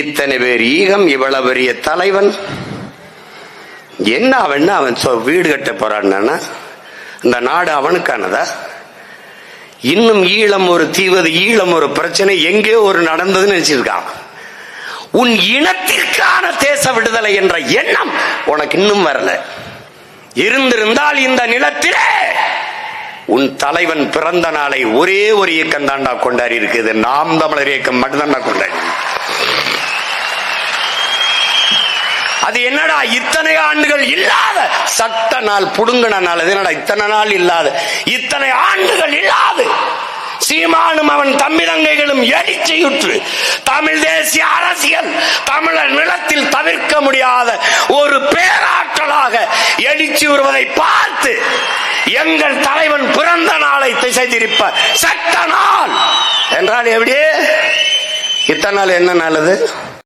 இத்தனை பேர் ஈகம் இவ்வளவு பெரிய தலைவன். என்ன அவன் அவன் வீடு கட்ட போறான்னா இந்த நாடு அவனுக்கானதா? இன்னும் ஈழம் ஒரு தீவது ஈழம் ஒரு பிரச்சனை எங்கே ஒரு நடந்ததுன்னு நினைச்சிருக்கான். உன் இனத்திற்கான தேச விடுதலை என்ற எண்ணம் உனக்கு இன்னும் வரல. இருந்திருந்தால் இந்த நிலத்திலே உன் தலைவன் பிறந்த நாளை ஒரே ஒரு இயக்கம் தாண்டா கொண்டாடி இருக்குது. நாம் தமிழர் இயக்கம் மட்டும்தாண்டா கொண்டாடி. அது என்னடா இத்தனை ஆண்டுகள் இல்லாத சட்ட நாள் புடுங்கின நாள் அது என்னடா இத்தனை நாள் இல்லாத இத்தனை ஆண்டுகள் இல்லாது சீமானும் அவன் தம்பிதங்கைகளும் எழுச்சியுற்று தமிழ் தேசிய அரசியல் தமிழர் நிலத்தில் தவிர்க்க முடியாத ஒரு பேராற்றலாக எழுச்சி வருவதை பார்த்து எங்கள் தலைவன் பிறந்த நாளை திசை திருப்ப சட்ட நாள். என்றால் எப்படி? இத்தனை நாள் என்ன நல்லது